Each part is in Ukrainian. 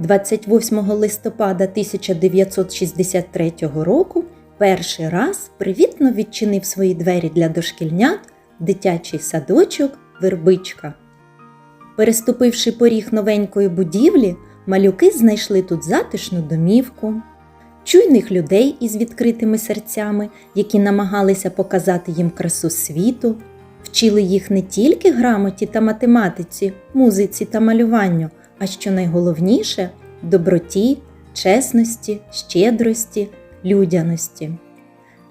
28 листопада 1963 року перший раз привітно відчинив свої двері для дошкільнят дитячий садочок Вербичка. Переступивши поріг новенької будівлі, малюки знайшли тут затишну домівку, чуйних людей із відкритими серцями, які намагалися показати їм красу світу, вчили їх не тільки грамоті та математиці, музиці та малюванню, а що найголовніше доброті, чесності, щедрості, людяності.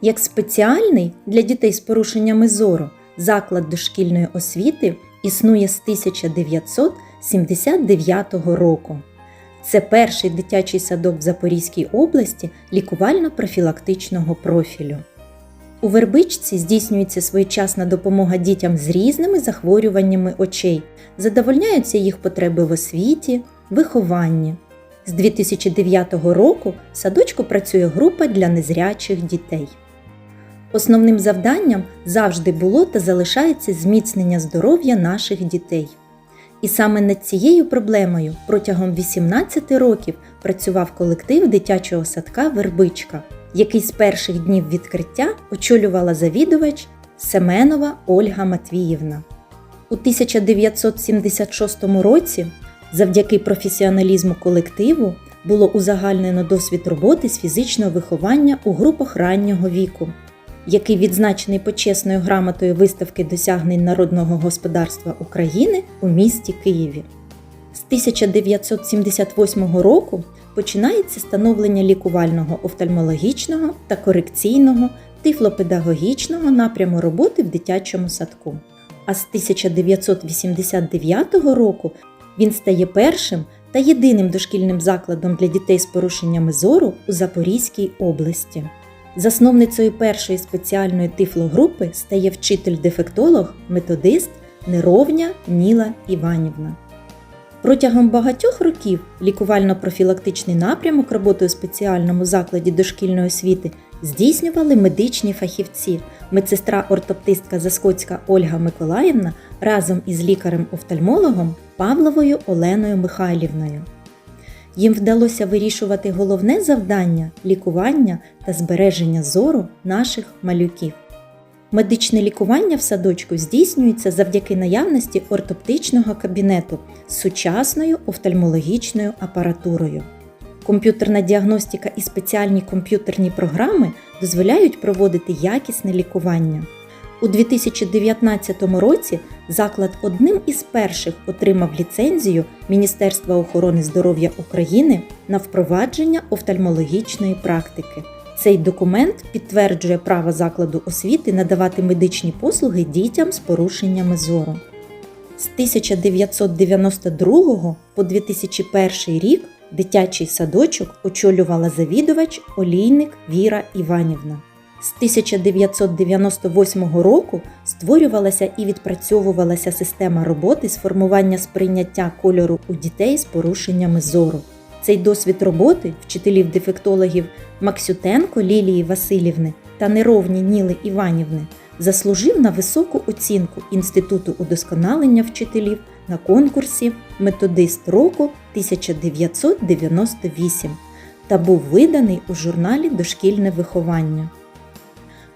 Як спеціальний для дітей з порушеннями зору заклад дошкільної освіти існує з 1979 року. Це перший дитячий садок в Запорізькій області лікувально-профілактичного профілю. У Вербичці здійснюється своєчасна допомога дітям з різними захворюваннями очей, задовольняються їх потреби в освіті, вихованні. З 2009 року в садочку працює група для незрячих дітей. Основним завданням завжди було та залишається зміцнення здоров'я наших дітей. І саме над цією проблемою протягом 18 років працював колектив дитячого садка Вербичка, який з перших днів відкриття очолювала завідувач Семенова Ольга Матвіївна. У 1976 році, завдяки професіоналізму колективу, було узагальнено досвід роботи з фізичного виховання у групах раннього віку, який відзначений почесною грамотою виставки досягнень народного господарства України у місті Києві. З 1978 року починається становлення лікувального офтальмологічного та корекційного тифлопедагогічного напряму роботи в дитячому садку. А з 1989 року він стає першим та єдиним дошкільним закладом для дітей з порушеннями зору у Запорізькій області. Засновницею першої спеціальної тифлогрупи стає вчитель-дефектолог, методист Неровня Ніла Іванівна. Протягом багатьох років лікувально-профілактичний напрямок роботи у спеціальному закладі дошкільної освіти здійснювали медичні фахівці, медсестра-ортоптистка Заскоцька Ольга Миколаївна разом із лікарем-офтальмологом Павловою Оленою Михайлівною. Їм вдалося вирішувати головне завдання лікування та збереження зору наших малюків. Медичне лікування в садочку здійснюється завдяки наявності ортоптичного кабінету з сучасною офтальмологічною апаратурою. Комп'ютерна діагностика і спеціальні комп'ютерні програми дозволяють проводити якісне лікування. У 2019 році заклад одним із перших отримав ліцензію Міністерства охорони здоров'я України на впровадження офтальмологічної практики. Цей документ підтверджує право закладу освіти надавати медичні послуги дітям з порушеннями зору. З 1992 по 2001 рік дитячий садочок очолювала завідувач Олійник Віра Іванівна. З 1998 року створювалася і відпрацьовувалася система роботи з формування сприйняття кольору у дітей з порушеннями зору. Цей досвід роботи вчителів-дефектологів Максютенко Лілії Васильівни та Неровні Ніли Іванівни заслужив на високу оцінку Інституту удосконалення вчителів на конкурсі Методист року 1998 та був виданий у журналі Дошкільне виховання.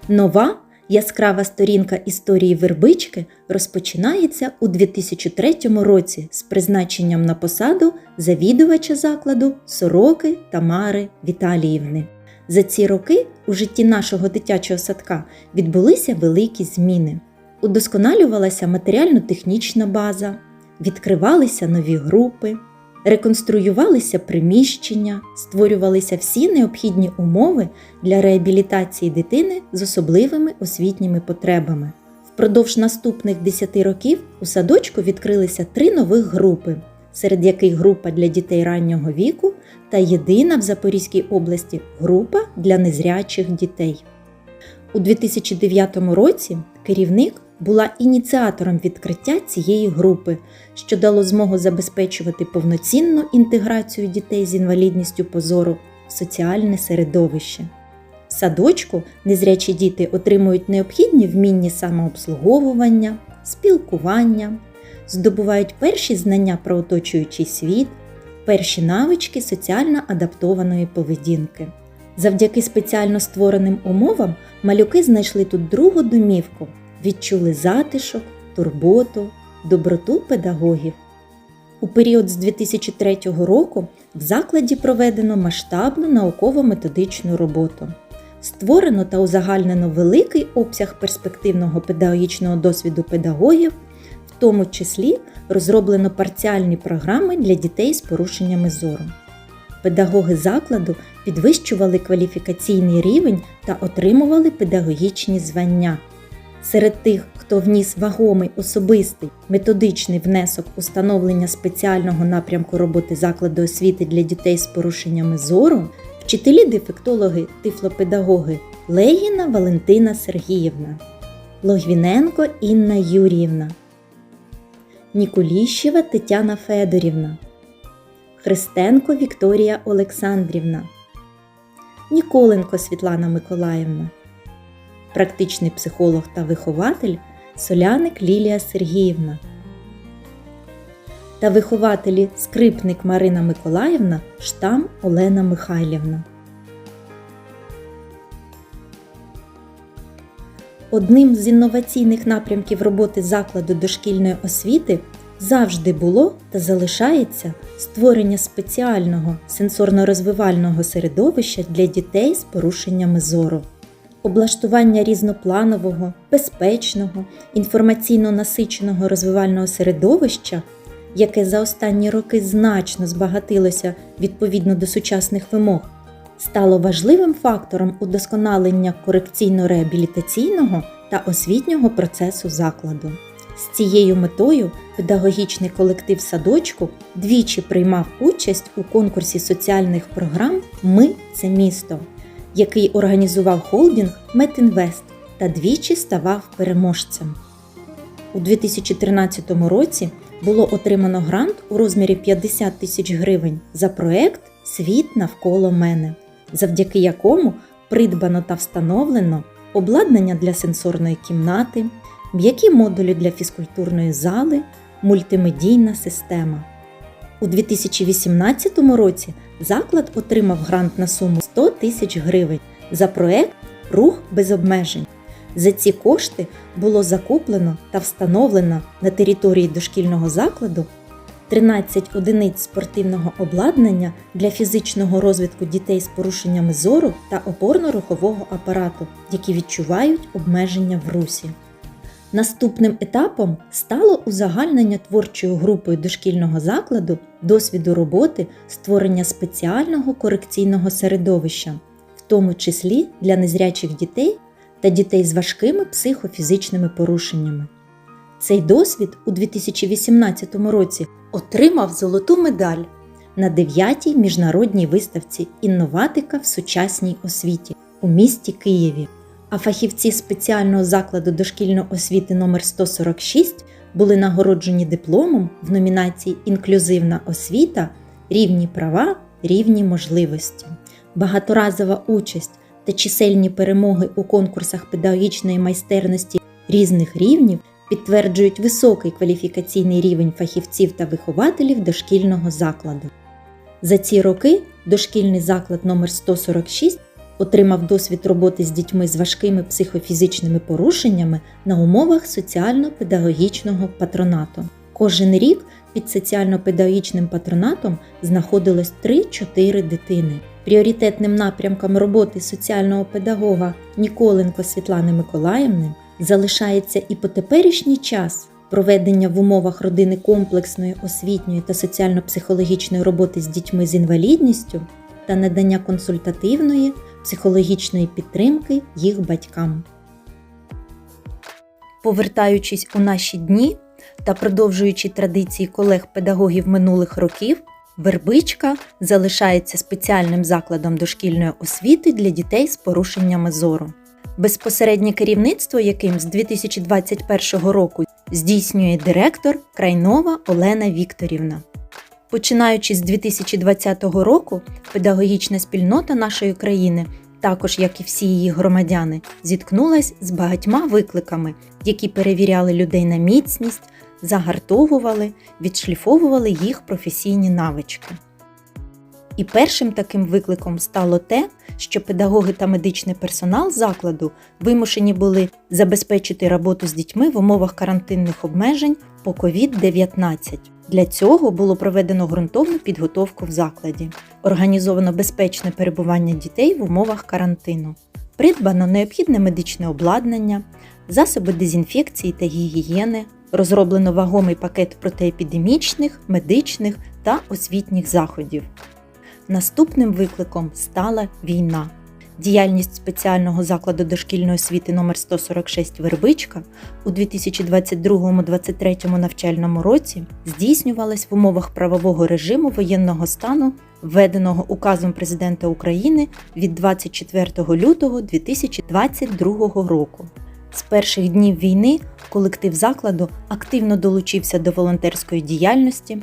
Нова яскрава сторінка історії вербички розпочинається у 2003 році з призначенням на посаду завідувача закладу Сороки Тамари Віталіївни. За ці роки у житті нашого дитячого садка відбулися великі зміни. Удосконалювалася матеріально-технічна база, відкривалися нові групи, реконструювалися приміщення, створювалися всі необхідні умови для реабілітації дитини з особливими освітніми потребами. Впродовж наступних 10 років у садочку відкрилися три нових групи, серед яких група для дітей раннього віку та єдина в Запорізькій області група для незрячих дітей. У 2009 році керівник була ініціатором відкриття цієї групи, що дало змогу забезпечувати повноцінну інтеграцію дітей з інвалідністю позору в соціальне середовище. В садочку незрячі діти отримують необхідні вміння самообслуговування, спілкування, здобувають перші знання про оточуючий світ, перші навички соціально адаптованої поведінки. Завдяки спеціально створеним умовам малюки знайшли тут другу домівку, відчули затишок, турботу, доброту педагогів. У період з 2003 року в закладі проведено масштабну науково-методичну роботу. Створено та узагальнено великий обсяг перспективного педагогічного досвіду педагогів, в тому числі розроблено парціальні програми для дітей з порушеннями зору. Педагоги закладу підвищували кваліфікаційний рівень та отримували педагогічні звання. Серед тих, хто вніс вагомий особистий методичний внесок у становлення спеціального напрямку роботи закладу освіти для дітей з порушеннями зору, вчителі-дефектологи, тифлопедагоги Легіна Валентина Сергіївна, Логвіненко Інна Юріївна, Нікуліщева Тетяна Федорівна, Христенко Вікторія Олександрівна, Ніколенко Світлана Миколаївна, практичний психолог та вихователь Соляник Лілія Сергіївна та вихователі скрипник Марина Миколаївна, штам Олена Михайлівна. Одним з інноваційних напрямків роботи закладу дошкільної освіти завжди було та залишається створення спеціального сенсорно-розвивального середовища для дітей з порушеннями зору. Облаштування різнопланового, безпечного, інформаційно насиченого розвивального середовища, яке за останні роки значно збагатилося відповідно до сучасних вимог, стало важливим фактором удосконалення корекційно-реабілітаційного та освітнього процесу закладу. З цією метою педагогічний колектив садочку двічі приймав участь у конкурсі соціальних програм Ми це місто, який організував холдинг Метінвест та двічі ставав переможцем. У 2013 році було отримано грант у розмірі 50 тисяч гривень за проект Світ навколо мене, завдяки якому придбано та встановлено обладнання для сенсорної кімнати, м'які модулі для фізкультурної зали, мультимедійна система. У 2018 році заклад отримав грант на суму 100 тисяч гривень за проект Рух без обмежень. За ці кошти було закуплено та встановлено на території дошкільного закладу 13 одиниць спортивного обладнання для фізичного розвитку дітей з порушеннями зору та опорно-рухового апарату, які відчувають обмеження в русі. Наступним етапом стало узагальнення творчою групою дошкільного закладу досвіду роботи створення спеціального корекційного середовища, в тому числі для незрячих дітей та дітей з важкими психофізичними порушеннями. Цей досвід у 2018 році отримав золоту медаль на 9-й міжнародній виставці Інноватика в сучасній освіті у місті Києві. А фахівці спеціального закладу дошкільної освіти номер 146 були нагороджені дипломом в номінації Інклюзивна освіта, рівні права, рівні можливості, багаторазова участь та чисельні перемоги у конкурсах педагогічної майстерності різних рівнів підтверджують високий кваліфікаційний рівень фахівців та вихователів дошкільного закладу. За ці роки дошкільний заклад номер 146 отримав досвід роботи з дітьми з важкими психофізичними порушеннями на умовах соціально-педагогічного патронату. Кожен рік під соціально-педагогічним патронатом знаходилось 3-4 дитини. Пріоритетним напрямком роботи соціального педагога Ніколенко Світлани Миколаївни залишається і по теперішній час проведення в умовах родини комплексної освітньої та соціально-психологічної роботи з дітьми з інвалідністю та надання консультативної психологічної підтримки їх батькам. Повертаючись у наші дні та продовжуючи традиції колег-педагогів минулих років, Вербичка залишається спеціальним закладом дошкільної освіти для дітей з порушеннями зору. Безпосереднє керівництво, яким з 2021 року здійснює директор Крайнова Олена Вікторівна. Починаючи з 2020 року, педагогічна спільнота нашої країни, також як і всі її громадяни, зіткнулась з багатьма викликами, які перевіряли людей на міцність, загартовували, відшліфовували їх професійні навички. І першим таким викликом стало те, що педагоги та медичний персонал закладу вимушені були забезпечити роботу з дітьми в умовах карантинних обмежень по COVID-19. Для цього було проведено ґрунтовну підготовку в закладі, організовано безпечне перебування дітей в умовах карантину, придбано необхідне медичне обладнання, засоби дезінфекції та гігієни, розроблено вагомий пакет протиепідемічних, медичних та освітніх заходів. Наступним викликом стала війна. Діяльність спеціального закладу дошкільної освіти номер 146 Вербичка у 2022-2023 навчальному році здійснювалась в умовах правового режиму воєнного стану, введеного указом президента України від 24 лютого 2022 року. З перших днів війни колектив закладу активно долучився до волонтерської діяльності,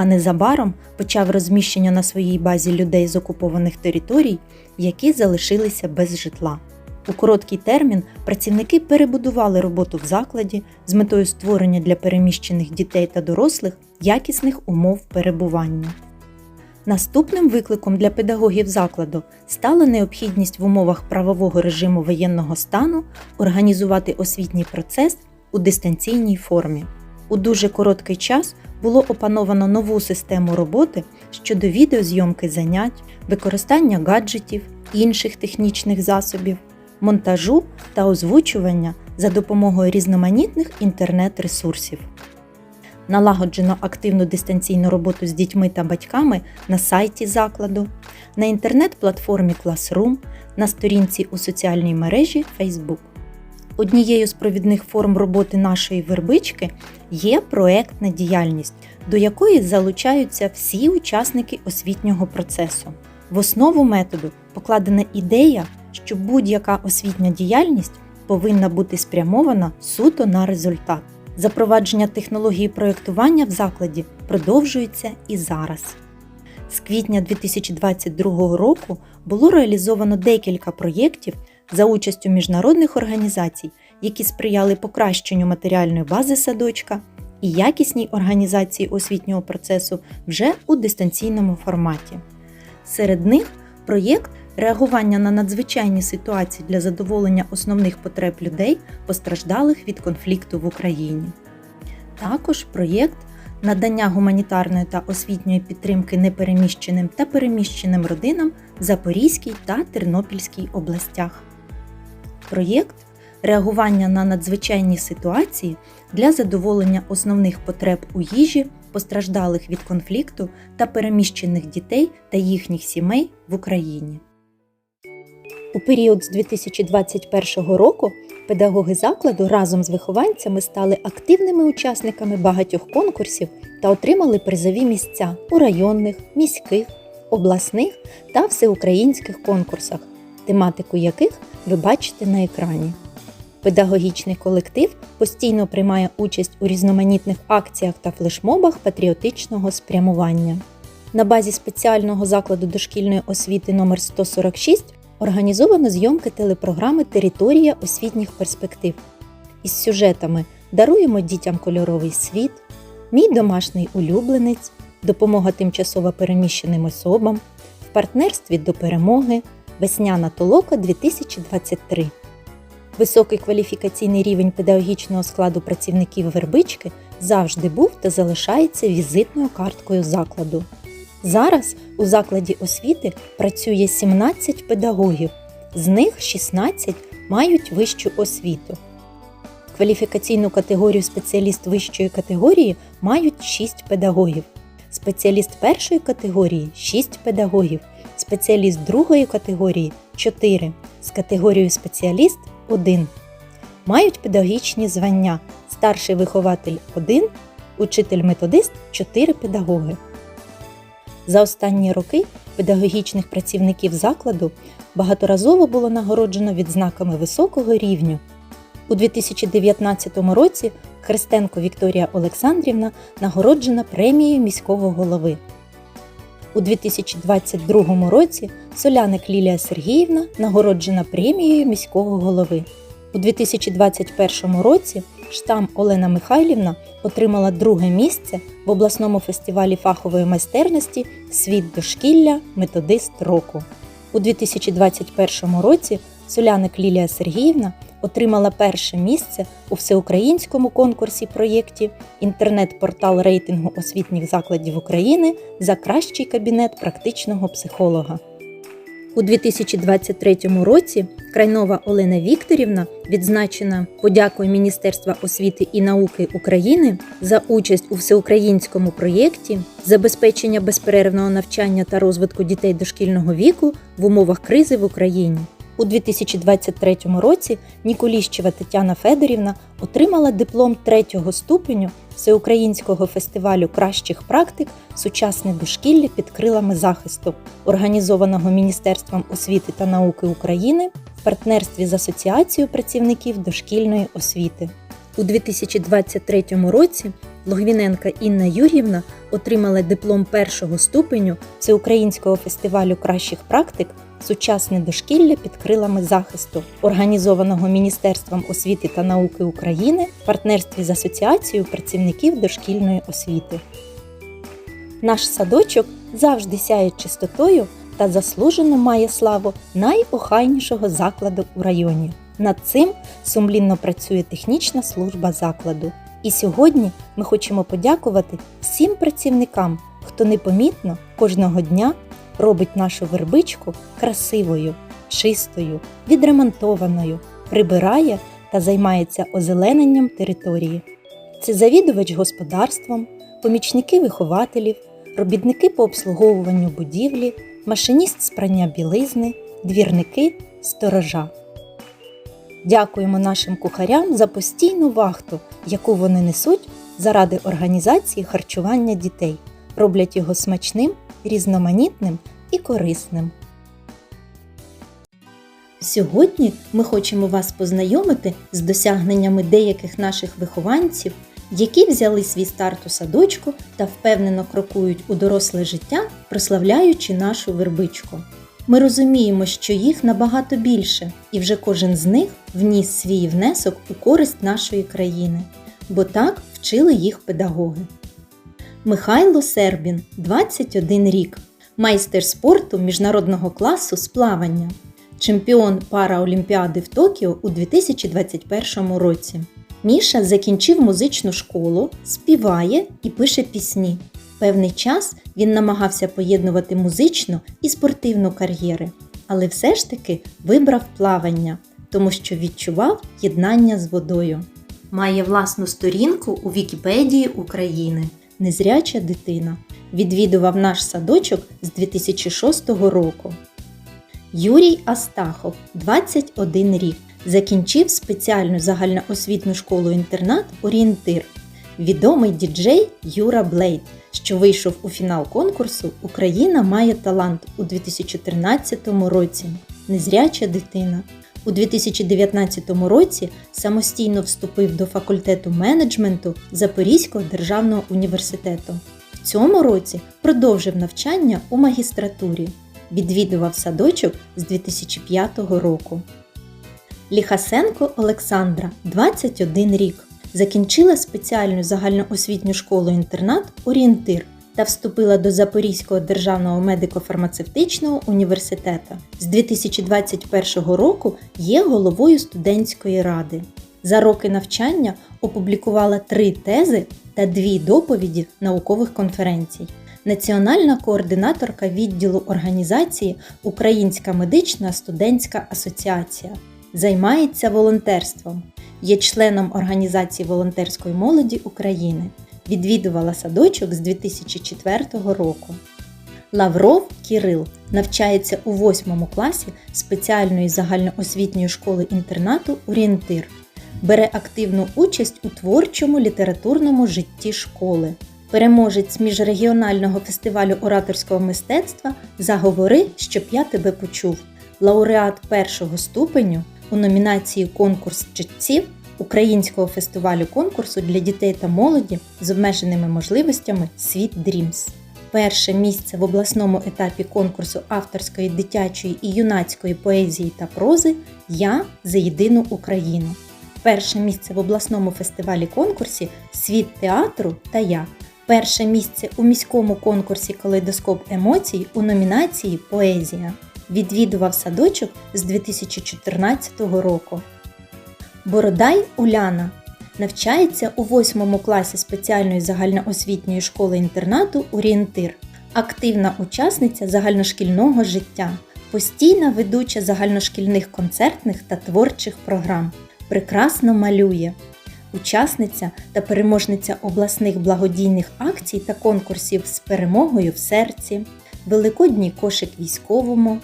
а незабаром почав розміщення на своїй базі людей з окупованих територій, які залишилися без житла. У короткий термін працівники перебудували роботу в закладі з метою створення для переміщених дітей та дорослих якісних умов перебування. Наступним викликом для педагогів закладу стала необхідність в умовах правового режиму воєнного стану організувати освітній процес у дистанційній формі. У дуже короткий час було опановано нову систему роботи щодо відеозйомки занять, використання гаджетів, інших технічних засобів, монтажу та озвучування за допомогою різноманітних інтернет-ресурсів. Налагоджено активну дистанційну роботу з дітьми та батьками на сайті закладу, на інтернет-платформі Classroom, на сторінці у соціальній мережі Facebook. Однією з провідних форм роботи нашої вербички є проектна діяльність, до якої залучаються всі учасники освітнього процесу. В основу методу покладена ідея, що будь-яка освітня діяльність повинна бути спрямована суто на результат. Запровадження технології проєктування в закладі продовжується і зараз. З квітня 2022 року було реалізовано декілька проєктів за участю міжнародних організацій, які сприяли покращенню матеріальної бази садочка і якісній організації освітнього процесу вже у дистанційному форматі. Серед них проєкт реагування на надзвичайні ситуації для задоволення основних потреб людей, постраждалих від конфлікту в Україні. Також проєкт надання гуманітарної та освітньої підтримки непереміщеним та переміщеним родинам в Запорізькій та Тернопільській областях. Проєкт реагування на надзвичайні ситуації для задоволення основних потреб у їжі постраждалих від конфлікту та переміщених дітей та їхніх сімей в Україні. У період з 2021 року педагоги закладу разом з вихованцями стали активними учасниками багатьох конкурсів та отримали призові місця у районних, міських, обласних та всеукраїнських конкурсах, тематику яких ви бачите на екрані. Педагогічний колектив постійно приймає участь у різноманітних акціях та флешмобах патріотичного спрямування. На базі спеціального закладу дошкільної освіти номер 146 організовано зйомки телепрограми Територія освітніх перспектив із сюжетами Даруємо дітям кольоровий світ, Мій домашній улюбленець, допомога тимчасово переміщеним особам, в партнерстві до перемоги, Весняна толока 2023. Високий кваліфікаційний рівень педагогічного складу працівників вербички завжди був та залишається візитною карткою закладу. Зараз у закладі освіти працює 17 педагогів, з них 16 мають вищу освіту. Кваліфікаційну категорію спеціаліст вищої категорії мають 6 педагогів, спеціаліст першої категорії 6 педагогів, спеціаліст другої категорії 4, з категорією спеціаліст 1. Мають педагогічні звання старший вихователь 1, учитель-методист 4 педагоги. За останні роки педагогічних працівників закладу багаторазово було нагороджено відзнаками високого рівню. У 2019 році Христенко Вікторія Олександрівна нагороджена премією міського голови. У 2022 році Соляник Лілія Сергіївна нагороджена премією міського голови. У 2021 році штам Олена Михайлівна отримала друге місце в обласному фестивалі фахової майстерності Світ дошкілля Методист року. У 2021 році Соляник Лілія Сергіївна отримала перше місце у всеукраїнському конкурсі проєкті інтернет-портал рейтингу освітніх закладів України за кращий кабінет практичного психолога. У 2023 році Крайнова Олена Вікторівна відзначена подякою Міністерства освіти і науки України за участь у всеукраїнському проєкті забезпечення безперервного навчання та розвитку дітей дошкільного віку в умовах кризи в Україні. У 2023 році Ніколіщева Тетяна Федорівна отримала диплом третього ступеню Всеукраїнського фестивалю кращих практик Сучасне дошкілля під крилами захисту, організованого Міністерством освіти та науки України в партнерстві з Асоціацією працівників дошкільної освіти. У 2023 році Логвіненка Інна Юр'ївна отримала диплом першого ступеню Всеукраїнського фестивалю кращих практик Сучасне дошкілля під крилами захисту, організованого Міністерством освіти та науки України в партнерстві з Асоціацією працівників дошкільної освіти. Наш садочок завжди сяє чистотою та заслужено має славу найохайнішого закладу у районі. Над цим сумлінно працює технічна служба закладу. І сьогодні ми хочемо подякувати всім працівникам, хто непомітно кожного дня робить нашу вербичку красивою, чистою, відремонтованою, прибирає та займається озелененням території. Це завідувач господарством, помічники вихователів, робітники по обслуговуванню будівлі, машиніст з прання білизни, двірники, сторожа. Дякуємо нашим кухарям за постійну вахту, яку вони несуть заради організації харчування дітей, роблять його смачним, різноманітним і корисним. Сьогодні ми хочемо вас познайомити з досягненнями деяких наших вихованців, які взяли свій старт у садочку та впевнено крокують у доросле життя, прославляючи нашу вербичку. Ми розуміємо, що їх набагато більше, і вже кожен з них вніс свій внесок у користь нашої країни, бо так вчили їх педагоги. Михайло Сербін, 21 рік, майстер спорту міжнародного класу з плавання, чемпіон Параолімпіади в Токіо у 2021 році. Міша закінчив музичну школу, співає і пише пісні. Певний час він намагався поєднувати музичну і спортивну кар'єри, але все ж таки вибрав плавання, тому що відчував єднання з водою. Має власну сторінку у Вікіпедії України. Незряча дитина. Відвідував наш садочок з 2006 року. Юрій Астахов, 21 рік. Закінчив спеціальну загальноосвітну школу-інтернат Орієнтир. Відомий діджей Юра Блейд, що вийшов у фінал конкурсу Україна має талант у 2014 році. Незряча дитина. У 2019 році самостійно вступив до факультету менеджменту Запорізького державного університету. В цьому році продовжив навчання у магістратурі. Відвідував садочок з 2005 року. Ліхасенко Олександра, 21 рік. Закінчила спеціальну загальноосвітню школу-інтернат Орієнтир та вступила до Запорізького державного медико-фармацевтичного університету. З 2021 року є головою студентської ради. За роки навчання опублікувала три тези та дві доповіді наукових конференцій. Національна координаторка відділу організації Українська медична студентська асоціація. Займається волонтерством. Є членом Організації волонтерської молоді України. Відвідувала садочок з 2004 року. Лавров Кірил навчається у 8 класі спеціальної загальноосвітньої школи інтернату Орієнтир. Бере активну участь у творчому літературному житті школи. Переможець міжрегіонального фестивалю ораторського мистецтва Заговори, щоб я тебе почув. Лауреат першого ступеню у номінації Конкурс читців Українського фестивалю конкурсу для дітей та молоді з обмеженими можливостями Світ Дрімс. Перше місце в обласному етапі конкурсу авторської дитячої і юнацької поезії та прози Я за єдину Україну. Перше місце в обласному фестивалі конкурсі Світ театру та я. Перше місце у міському конкурсі Калейдоскоп емоцій у номінації Поезія. Відвідував садочок з 2014 року. Бородай Уляна навчається у 8 класі спеціальної загальноосвітньої школи-інтернату Орієнтир. Активна учасниця загальношкільного життя, постійна ведуча загальношкільних концертних та творчих програм. Прекрасно малює. Учасниця та переможниця обласних благодійних акцій та конкурсів з перемогою в серці, Великодній кошик військовому,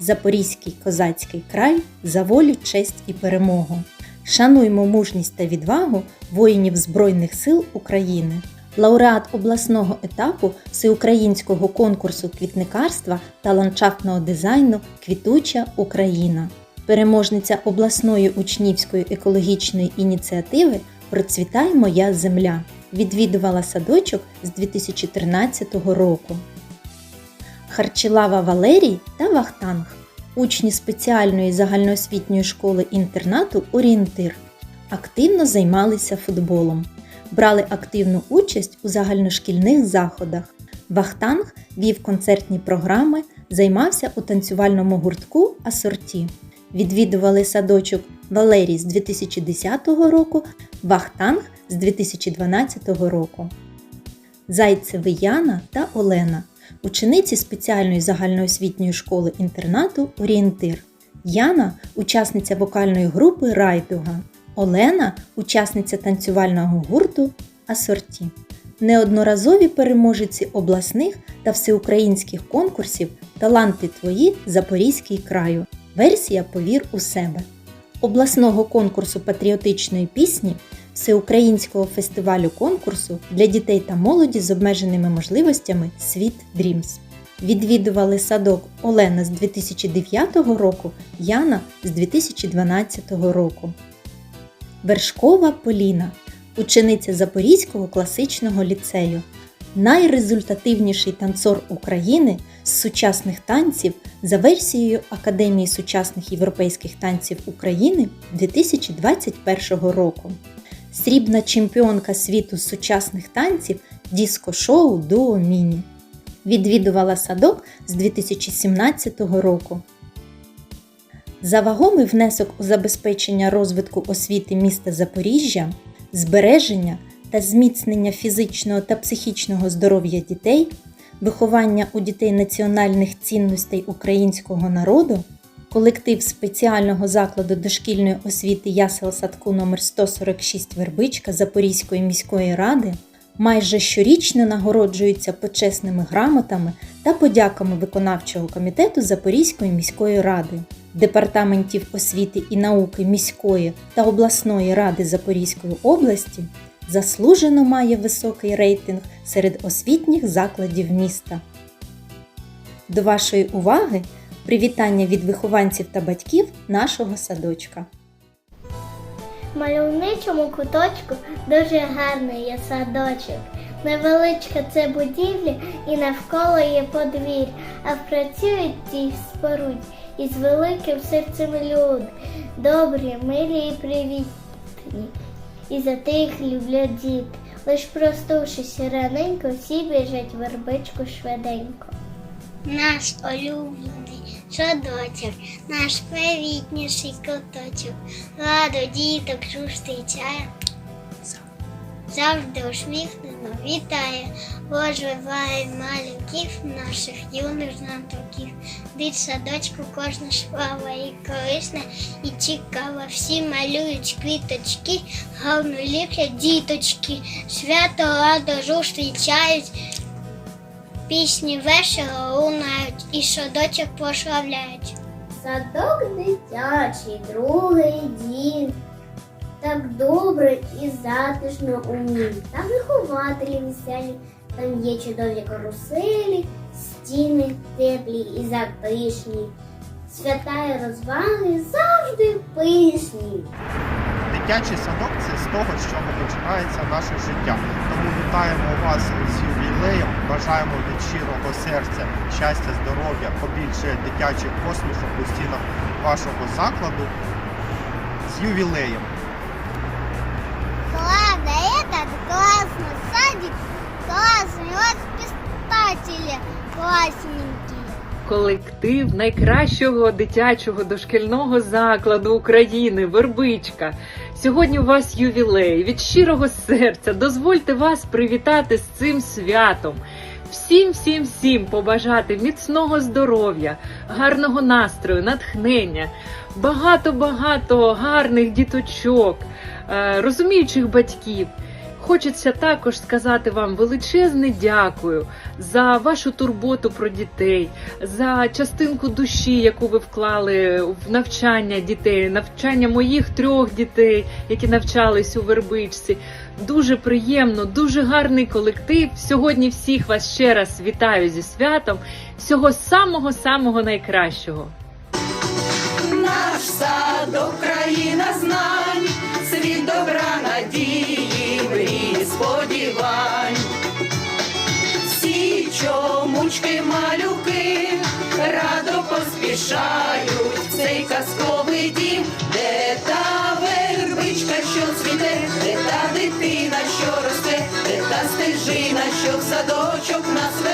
Запорізький козацький край за волю, честь і перемогу. Шануймо мужність та відвагу воїнів Збройних сил України. Лауреат обласного етапу всеукраїнського конкурсу квітникарства та ландшафтного дизайну Квітуча Україна. Переможниця обласної учнівської екологічної ініціативи Процвітай моя земля. Відвідувала садочок з 2013 року. Харчилава Валерій та Вахтанг учні спеціальної загальноосвітньої школи-інтернату Орієнтир активно займалися футболом, брали активну участь у загальношкільних заходах. Вахтанг вів концертні програми, займався у танцювальному гуртку Асорті. Відвідували садочок Валерій з 2010 року, Вахтанг з 2012 року. Зайцеви Яна та Олена учениці спеціальної загальноосвітньої школи-інтернату Орієнтир. Яна учасниця вокальної групи Райдуга. Олена учасниця танцювального гурту Асорті. Неодноразові переможеці обласних та всеукраїнських конкурсів Таланти твої Запорізький краю. Версія Повір у себе. Обласного конкурсу патріотичної пісні Всеукраїнського фестивалю конкурсу для дітей та молоді з обмеженими можливостями Світ Дрімс. Відвідували садок Олена з 2009 року, Яна з 2012 року. Вершкова Поліна, учениця Запорізького класичного ліцею, найрезультативніший танцор України з сучасних танців за версією Академії сучасних європейських танців України 2021 року срібна чемпіонка світу сучасних танців диско-шоу Дуо Міні. Відвідувала садок з 2017 року. За вагомий внесок у забезпечення розвитку освіти міста Запоріжжя, збереження та зміцнення фізичного та психічного здоров'я дітей, виховання у дітей національних цінностей українського народу колектив спеціального закладу дошкільної освіти ясел садку номер 146 Вербичка Запорізької міської ради майже щорічно нагороджуються почесними грамотами та подяками виконавчого комітету Запорізької міської ради, департаментів освіти і науки міської та обласної ради Запорізької області. Заслужено має високий рейтинг серед освітніх закладів міста. До вашої уваги Привітання від вихованців та батьків нашого садочка. В мальовничому куточку дуже гарний є садочок. Невеличка це будівля і навколо є подвір, а працюють ті споруді із великим серцем люди, добрі, милі і привітні. І за тих люблять діти. Лиш простувшись раненько, всі біжать вербичку швиденько. Наш улюблений садочок, наш привітніший куточок, ладу діток зустрічає, завжди усміхнено вітає, розвиває малюків наших юних знатоків. Від садочку кожна шпава і корисна, і цікава. Всі малюють квіточки, гарно ліплять діточки, свято радо зустрічають. Пісні весело лунають і садочок прославляють. Садок дитячий, другий дім. Так добре і затишно у нім. Там вихователі веселі, там є чудові каруселі, стіни теплі і затишні. Свята й розваги завжди пишні. Дитячий садок це з того, з чого починається наше життя. Тому вітаємо вас з ювілеєм, бажаємо від щирого серця щастя, здоров'я, побільше дитячих посмішок у стінах вашого закладу. З ювілеєм! Ладно, этот классный садик, классный, воспитатели классненькие. колектив найкращого дитячого дошкільного закладу України Вербичка. Сьогодні у вас ювілей від щирого серця. Дозвольте вас привітати з цим святом. Всім, всім, всім побажати міцного здоров'я, гарного настрою, натхнення, багато-багато гарних діточок, е, розуміючих батьків. Хочеться також сказати вам величезне дякую за вашу турботу про дітей, за частинку душі, яку ви вклали в навчання дітей, навчання моїх трьох дітей, які навчались у Вербичці. Дуже приємно, дуже гарний колектив. Сьогодні всіх вас ще раз вітаю зі святом. Всього самого самого найкращого. Наш садок, країна знань, чомучки малюки радо поспішають цей казковий дім, де та вербичка, що цвіте, де та дитина, що росте, де та стежина, що в садочок нас веде.